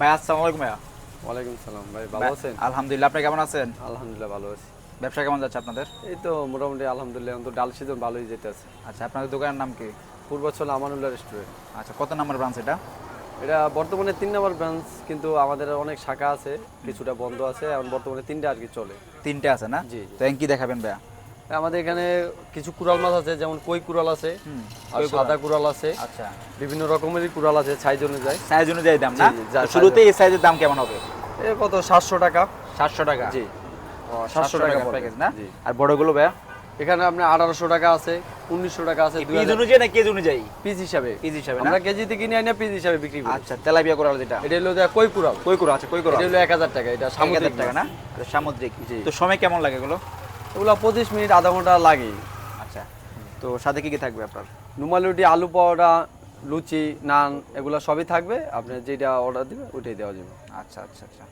ভাই আসসালামু আলাইকুম ভাইয়া। ওয়ালাইকুম সালাম ভাই ভালো আছেন? আলহামদুলিল্লাহ আপনি কেমন আছেন? আলহামদুলিল্লাহ ভালো আছি। ব্যবসা কেমন যাচ্ছে আপনাদের? এই তো মোটামুটি আলহামদুলিল্লাহ তো ডাল সিজন ভালোই যেতে আছে আচ্ছা আপনাদের দোকানের নাম কি? পূর্বাচল আমানুল্লাহ রেস্টুরেন্ট আচ্ছা কত নাম্বার ব্রাঞ্চ এটা? এটা বর্তমানে তিন নম্বর ব্রাঞ্চ কিন্তু আমাদের অনেক শাখা আছে কিছুটা বন্ধ আছে এখন বর্তমানে তিনটা আর কি চলে। তিনটে আছে না? জি, জি। তো কি দেখাবেন ভাইয়া? আমাদের এখানে কিছু কুড়াল মাছ আছে যেমন কই কুড়াল আছে আর সাদা কুড়াল? আছে আচ্ছা। বিভিন্ন রকমেরই কুড়াল আছে সাইজ অনুযায়ী। সাইজ অনুযায়ী দাম না? যা শুরুতে এই সাইজের দাম কেমন হবে? এ কত সাতশো টাকা। সাতশো টাকা? জি। সাতশো টাকা প্যাকেজ না। আর বড়গুলো ভাইয়া? এখানে আপনি আঠারোশো টাকা আছে উনিশশো টাকা আছে পিস অনুযায়ী না কেজি অনুযায়ী? পিস হিসাবে। পিস হিসাবে আমরা কেজিতে কিনে আনি পিস হিসাবে বিক্রি করি। আচ্ছা তেলাপিয়া করাল যেটা। এটা হলো দেখ কই কুড়াল। কই করো আচ্ছা কই করো এটা হলো এক হাজার টাকা এটা সামুদ্রিক টাকা না? সামুদ্রিক। তো সময় কেমন লাগে এগুলো? এগুলো পঁচিশ মিনিট আধা ঘণ্টা লাগে। আচ্ছা। তো সাথে কী কী থাকবে আপনার? নুমাল রুটি আলু পরোটা লুচি নান এগুলো সবই থাকবে। আপনি যেটা অর্ডার দেবে ওইটাই দেওয়া যাবে। আচ্ছা আচ্ছা আচ্ছা।